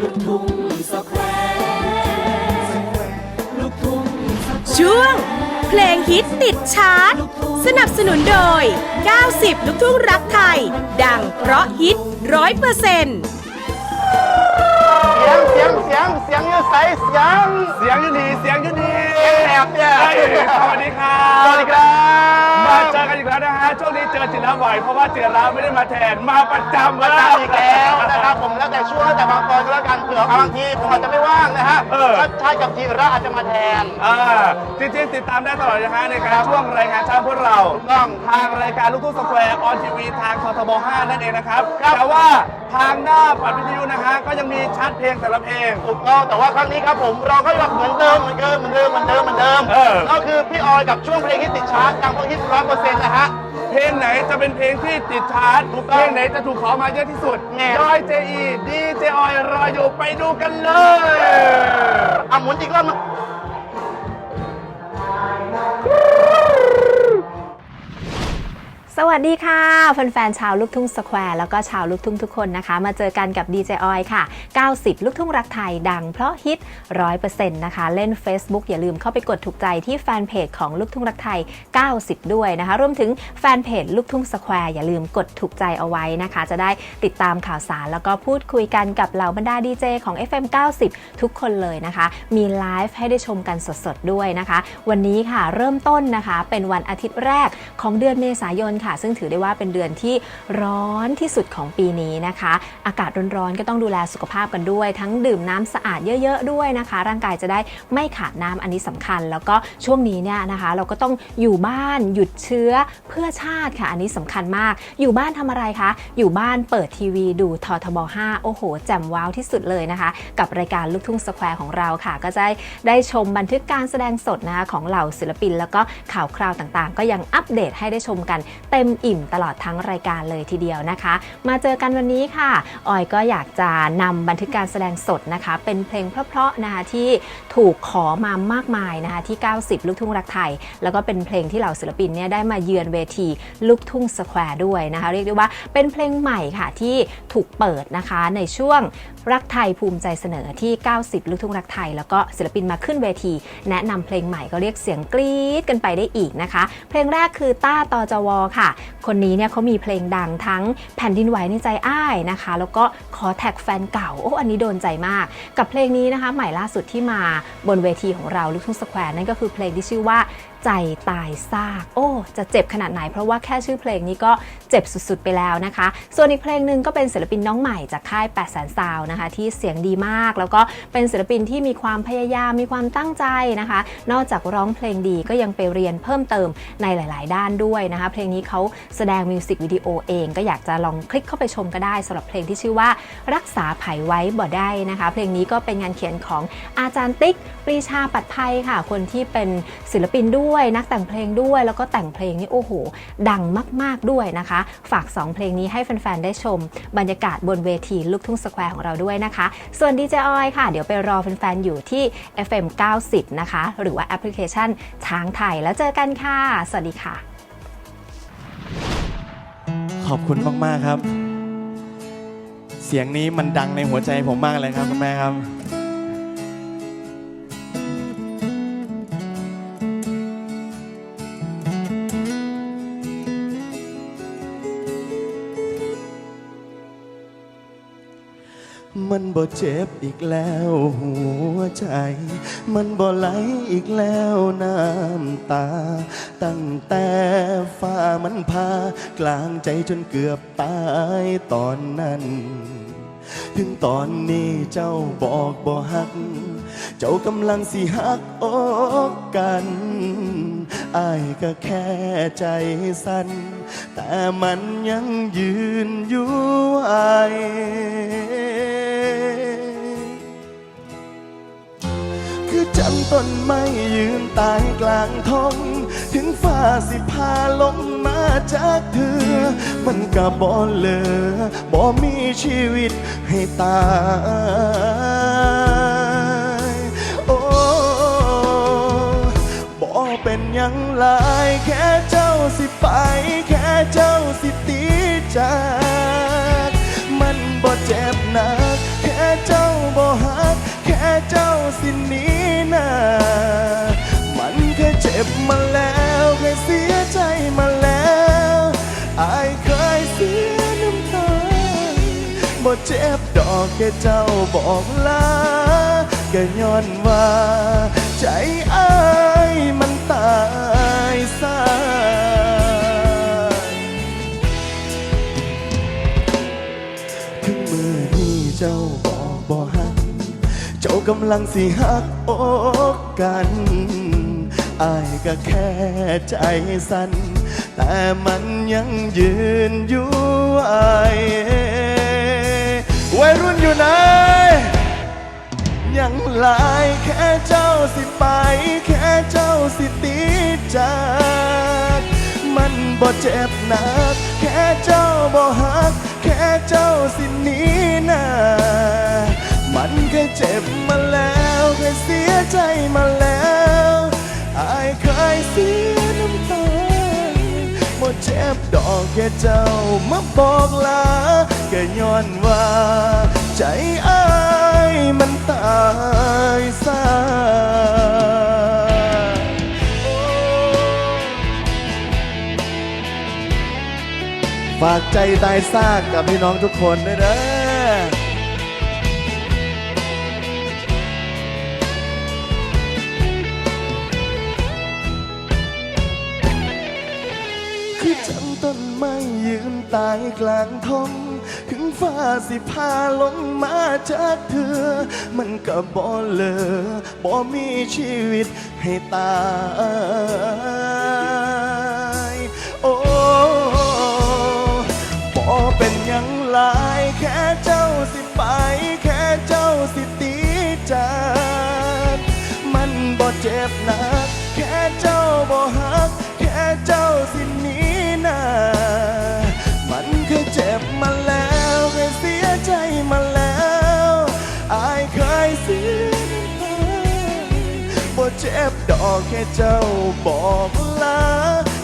ลูกทุ่งสแควร์ลูกทุ่งสแควร์ช่วง เพลงฮิตติดชาร์ตสนับสนุนโดย 90 ลูกทุ่งรักไทย ดังเพราะฮิตร้อยเปอร์เซ็นต์เสียงเสียงเสียงเสียงอยืดใสเสียง เสียงอยูดีเสียงอยูดีแอบเนี่ยเฮ้ยสวัสดีครับสวัสดีครับ มาเจอกันอีกแล้วนะฮะช่วงนี้เจอจิระบ่อยเพราะว่าจิระไม่ได้มาแทนมาประจำมาตามอีกแล้วนะครับผมแล้วแต่ช่วงแล้วแต่บางตอนก็แล้วกันเผื่อบางทีผมอาจจะไม่ว่างนะฮะเออ ชัดชาติกับจีระอาจจะมาแทนอ่าจริงๆติดตามได้ตลอดนะฮะในการช่วงรายงานเช้าพวกเราถูกต้อง ทางรายการลูกทุ่งสแควร์ออนทีวีทางคทบ5นั่นเองนะครับครับ แต่ว่าทางหน้าปัดวิทยุนะฮะก็ยังมีชัดเพลงแต่ละเพลง ถูกต้องแต่ว่าครั้งนี้ครับผมเราก็ยังเหมือนเดิมเหมือนเดิมเหมือนเดิมเหมือนเดิมเหมือนเดิมเออ ก็คือพี่ออยกับช่วงเพลงที่ติดชาร์ตดังเพราะฮิตร้อยเปอร์เซ็นต์นะฮะ เพลงไหนจะเป็นเพลงที่ติดชาร์ตถูกต้องเพลงไหนจะถูกขอมาเยอะที่สุดแน่ยอยเจอีดีเจออยรออยู่ไปดูกันเลย อะหมุนอีกรอบมา สวัสดีค่ะแฟนๆชาวลูกทุ่งสแควร์แล้วก็ชาวลูกทุ่งทุกคนนะคะ มาเจอกันกับดีเจออยค่ะ 90 ลูกทุ่งรักไทยดังเพราะฮิต 100%นะคะ เล่น Facebook อย่าลืมเข้าไปกดถูกใจที่แฟนเพจของลูกทุ่งรักไทย 90 ด้วยนะคะ รวมถึงแฟนเพจลูกทุ่งสแควร์อย่าลืมกดถูกใจเอาไว้นะคะ จะได้ติดตามข่าวสารแล้วก็พูดคุยกันกับเหล่าบรรดาดีเจของ FM 90 ทุกคนเลยนะคะ มีไลฟ์ให้ได้ชมกันสดๆด้วยนะคะ วันนี้ค่ะเริ่มต้นนะคะ เป็นวันอาทิตย์แรกของเดือนเมษายนค่ะ ซึ่งถือได้ว่าเป็นเดือนที่ร้อนที่สุดของปีนี้นะคะ อากาศร้อนๆก็ต้องดูแลสุขภาพกันด้วย ทั้งดื่มน้ำสะอาดเยอะ ๆ ด้วยนะคะ ร่างกายจะได้ไม่ขาดน้ำอันนี้สำคัญ แล้วก็ช่วงนี้เนี่ยนะคะ เราก็ต้องอยู่บ้านหยุดเชื้อเพื่อชาติค่ะ อันนี้สำคัญมาก อยู่บ้านทำอะไรคะ อยู่บ้านเปิดทีวีดูททบ5โอ้โหแจ่มว้าวที่สุดเลยนะคะ กับรายการลูกทุ่งสแควร์ของเราค่ะ ก็จะได้ได้ชมบันทึกการแสดงสดนะคะของเหล่าศิลปิน แล้วก็ข่าวคราวต่างๆ ก็ยังอัปเดตให้ได้ชมกันเต็มอิ่มตลอดทั้งรายการเลยทีเดียวนะคะ มาเจอกันวันนี้ค่ะ ออยก็อยากจะนำบันทึกการแสดงสดนะคะ เป็นเพลงเพราะๆนะคะที่ถูกขอมามากมายนะคะที่ 90 ลูกทุ่งรักไทย แล้วก็เป็นเพลงที่เหล่าศิลปินเนี่ยได้มาเยือนเวทีลูกทุ่งสแควร์ด้วยนะคะ เรียกได้ว่าเป็นเพลงใหม่ค่ะที่ถูกเปิดนะคะในช่วงรักไทยภูมิใจเสนอที่ 90 ลูกทุ่งรักไทย แล้วก็ศิลปินมาขึ้นเวที แนะนำเพลงใหม่ก็เรียกเสียงกรี๊ดกันไปได้อีกนะคะ เพลงแรกคือต้าตอจวค่ะ คนนี้เนี่ยเขามีเพลงดังทั้งแผ่นดินไหวในใจอ้ายนะคะ แล้วก็ขอแท็กแฟนเก่าโอ้อันนี้โดนใจมาก กับเพลงนี้นะคะ ใหม่ล่าสุดที่มาบนเวทีของเราลูกทุ่งสแควร์นั่นก็คือเพลงที่ชื่อว่า ใจตายซาก โอ้ จะเจ็บขนาดไหน เพราะว่าแค่ชื่อเพลงนี้ก็เจ็บสุดๆไปแล้วนะคะ ส่วนอีกเพลงหนึ่งก็เป็นศิลปินน้องใหม่จากค่าย8 0 0 0 0 0นะคะ ที่เสียงดีมาก แล้วก็เป็นศิลปินที่มีความพยายามมีความตั้งใจนะคะ นอกจากร้องเพลงดีก็ยังไปเรียนเพิ่มเติมในหลาย ๆ ด้านด้วยนะคะ เพลงนี้เขาแสดงมิวสิกวิดีโอเองก็อยากจะลองคลิกเข้าไปชมก็ได้สำหรับเพลงที่ชื่อว่ารักษาไผ่ไว้บ่ได้นะคะ เพลงนี้ก็เป็นงานเขียนของอาจารย์ติ๊กปรีชาปัดภัยค่ะ คนที่เป็นศิลปินด้วยย นักแต่งเพลงด้วย แล้วก็แต่งเพลงนี่โอ้โห ดังมาก ๆด้วยนะคะ ฝาก 2 เพลงนี้ให้แฟน ๆ ได้ชม บรรยากาศบนเวทีลูกทุ่งสแควร์ของเราด้วยนะคะ ส่วนดีเจออยค่ะ เดี๋ยวไปรอแฟน ๆ อยู่ที่ FM 90 นะคะ หรือว่าแอปพลิเคชันช้างไทยแล้วเจอกันค่ะ สวัสดีค่ะ ขอบคุณมาก ๆ ครับ เสียงนี้มันดังในหัวใจผมมากเลยครับคุณแม่ครับ บ่เจ็บอีกแล้วหัวใจ มันบ่ไหลอีกแล้วน้ำตา ตั้งแต่ฟ้ามันพา กลางใจจนเกือบตายตอนนั้น ถึงตอนนี้เจ้าบอกบ่ฮัก เจ้ากำลังสิฮักอกกันอายก็แค่ใจสั่นแต่มันยังยืนอยู่ไอ จำต้นไม้ยืนตายกลางทงถึงฟ้าสิพาลงมาจากเธอ มันก็บ่เหลือบ่มีชีวิตให้ตายโอ้บ่เป็นยังลายแค่เจ้าสิไป แค่เจ้าสิตีจาก มันบ่เจ็บหนัก เจ็บดอกแค่เจ้าบอกลาก็ย้อนว่า ใจอ้ายมันตายซาถึงมือนี้เจ้าบอกบ่หัก เจ้ากำลังสิหักอกกันอายก็แค่ใจสั่นแต่มันยังยืนอยู่ไอ วัยรุ่นอยู่ไหน ยังหลายแค่เจ้าสิไป แค่เจ้าสิติดจาก มันบ่เจ็บหนัก แค่เจ้าบ่หัก แค่เจ้าสิหนีหนามันเคยเจ็บมาแล้วเคยเสียใจมาแล้วอายเคยเสียน้ำตา เจ็บดอกแค่เจ้ามาบอกลาก็ย้อนว่า ใจอ้ายมันตายซาฝากใจตายซากกับพี่น้องทุกคนด้วยนะคือ ยืนตายกลางทงถึงฟ้าสิพาลงมาจากเธอ มันก็บ่เลอบ่มีชีวิตให้ตายโอ้บ่เป็นยังหลายแค่เจ้าสิไป แค่เจ้าสิตีจาก มันบ่เจ็บหนัก แค่เจ้าบ่ เจ็บดอกแค่เจ้าบอกลา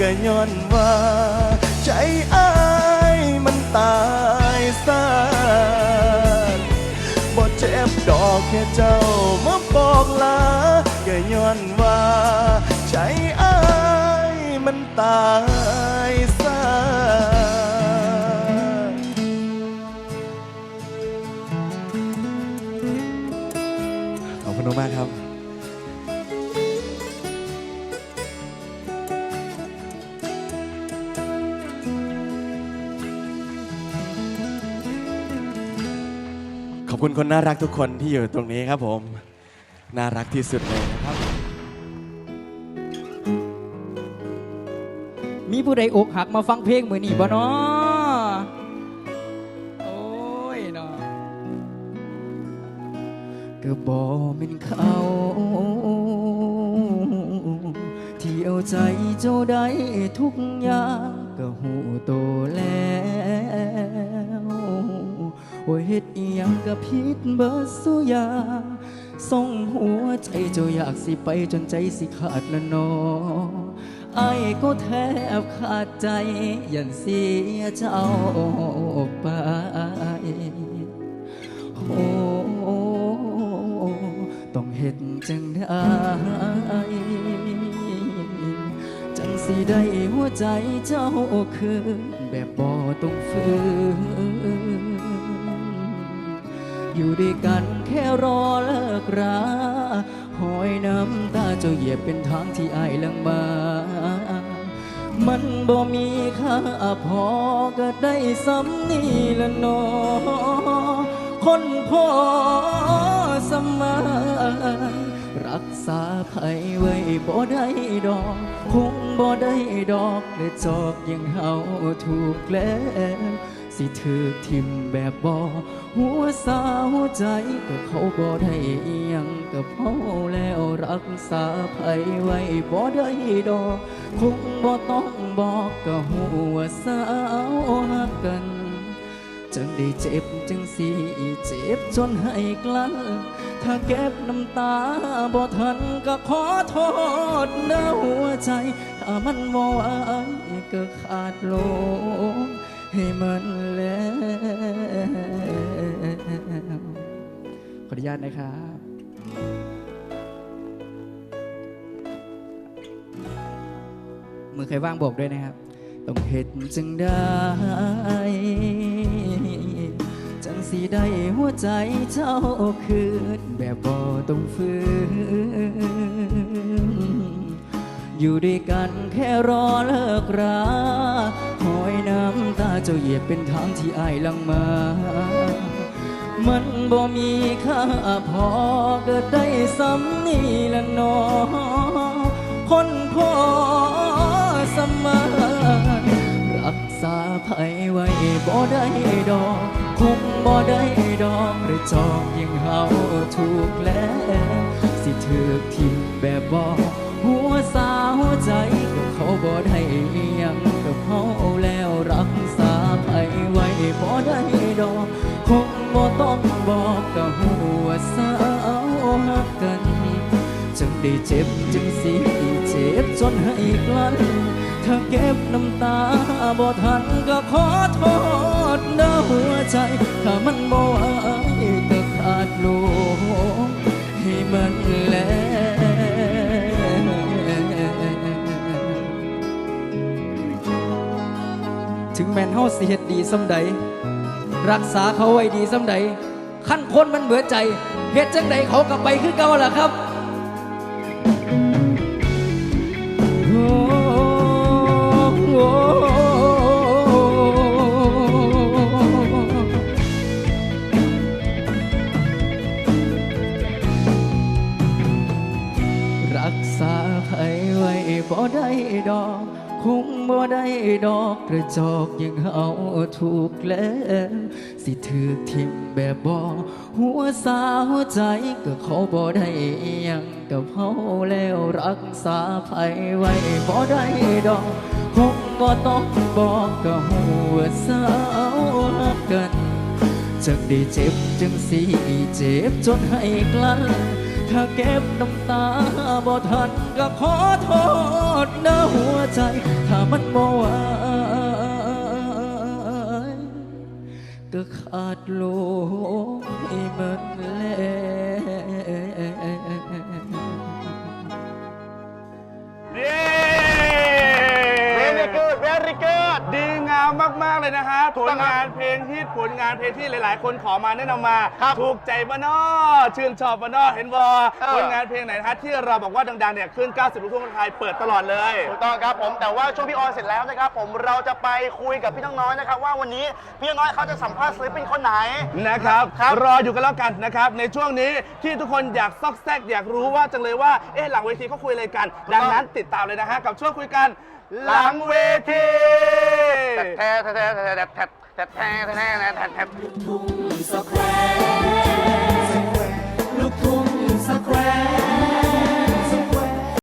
ก็ย้อนว่า ใจอายมันตายซาบ่เจ็บดอกแค่เจ้ามาบอกลาก็ย้อนว่า ใจอ้ายมันตายซาขอบคุณมากครับ คุณคนน่ารักทุกคนที่อยู่ตรงนี้ครับผม น่ารักที่สุดเลยนะครับ มีผู้ใดอกหักมาฟังเพลงมือนี่บ่เนาะโอ้ยเนาะก็บอกเป็นเขาที่เอาใจเจ้าได้ทุกอย่างก็หูโตแล้ว ว่าเฮ็ดอีหยังก็ผิดเบิดสุยาส่งหัวใจเจ้าอยากสิไปจนใจสิขาดละนอไอ้ก็แทบขาดใจ ยันเสียเจ้าไปโอ้ต้องเห็นจังได้จังสิได้หัวใจเจ้าคืนแบบบ่ต้องฝืน อยู่ด้วยกันแค่รอเลิกราหอยน้ำตาเจ้าเหยียบเป็นทางที่อายลังมา มันบ่มีค่าพอก็ได้ซ้ำนี่ละนอคนพอสมานรักษาภัยไว้บ่ได้ดอก คงบ่ได้ดอกและจอกอยังเฮาถูกแล้ว สิถือทิมแบบบ่หัวสาวใจก็เขาบ่ได้อิหยังกับเฮาแล้วรักษาภัยไว้บ่ได้ดอกคงบ่ต้องบอกก็หัวสาวหักกันจังได้เจ็บจังสีเจ็บจนให้กลั้นถ้าเก็บน้ำตาบ่ทันก็ขอโทษนะหัวใจ ถ้ามันบ่ไหวก็ขาดลง ให้มันแล้ว ขออนุญาตนะครับมือใครว่างบอกด้วยนะครับ ต้องเห็นจึงได้จังสีได้หัวใจเจ้าคืนแบบบ่ต้องฝืนอยู่ด้วยกันแค่รอเลิกราหอยน้ำตา เจ้าเหยียบเป็นทางที่อายลังมา มันบ่มีค่าพอเกิดได้ซ้ำนี่ละนอ คนพอสมานรักษาภัยไว้บ่ได้ดอกคงบ่ได้ดอกหรือจอกยังเฮาถูกแล้ว สิถือทิมแบบบ่หัว ได้เจ็บจึงสิเจ็บจนให้กลั้นถ้าเก็บน้ำตาบ่ทันก็ขอโทษนะหัวใจ ถ้ามันบ่ไหวก็ขาดลงให้มันแลถึงแม้นเฮาสิเฮ็ดดีสำใด รักษาเขาไว้ดีสำใด ขั้นคนมันเบื่อใจเฮ็ดจังใดเขากลับไปคือเก่าล่ะครับ กระจอกยังเฮาถูกแล้ว สิถือทิมแบบบ่หัวสาหัวใจก็เขาบ่ได้อิหยังกับเฮาแล้วรักษาภัยไว้บ่ได้ดอกคงบ่ต้องบอกก็หัวสาวรักกันจักได้เจ็บจังสีเจ็บจนให้กลั้น ถ้าเก็บน้ำตาบ่ทันก็ขอโทษนะหัวใจ ถ้ามันบ่ไหวก็ขาดโลให้มันแล้วเย้ very good very good ดีงา มมาก ๆ เลยนะฮะผถูกลต้องครับงานเพลงฮิตผลงานเพลงที่หลาย ๆ คนขอมาแนะนำมาครับถูกใจบ้านอชื่นชอบบ้านอเห็นบอเออ ผลงานเพลงไหนนะฮะที่เราบอกว่าดัง ๆ เนี่ยขึ้น 90 ลูกทุ่งไทยเปิดตลอดเลย ถูกต้องครับผมแต่ว่าช่วงพี่ออนเสร็จแล้วนะครับผมเราจะไปคุยกับพี่น้องน้อยนะครับว่าวันนี้พี่น้องน้อยเขาจะสัมภาษณ์ศิลปินคนไหน นะครับครับรออยู่กันแล้วกันนะครับ ในช่วงนี้ที่ทุกคนอยากซอกแซกอยากรู้ว่าจังเลยว่า เอ๊ะหลังเวทีเขาคุยอะไรกัน ดังนั้นติดตามเลยนะฮะ กับช่วงคุยกัน หลังเวทีแท้แท้แท้แท้แท้แท้แท้แท้แท้แท้แท้ทุ่งสแควร์ลูกทุ่งสแควร์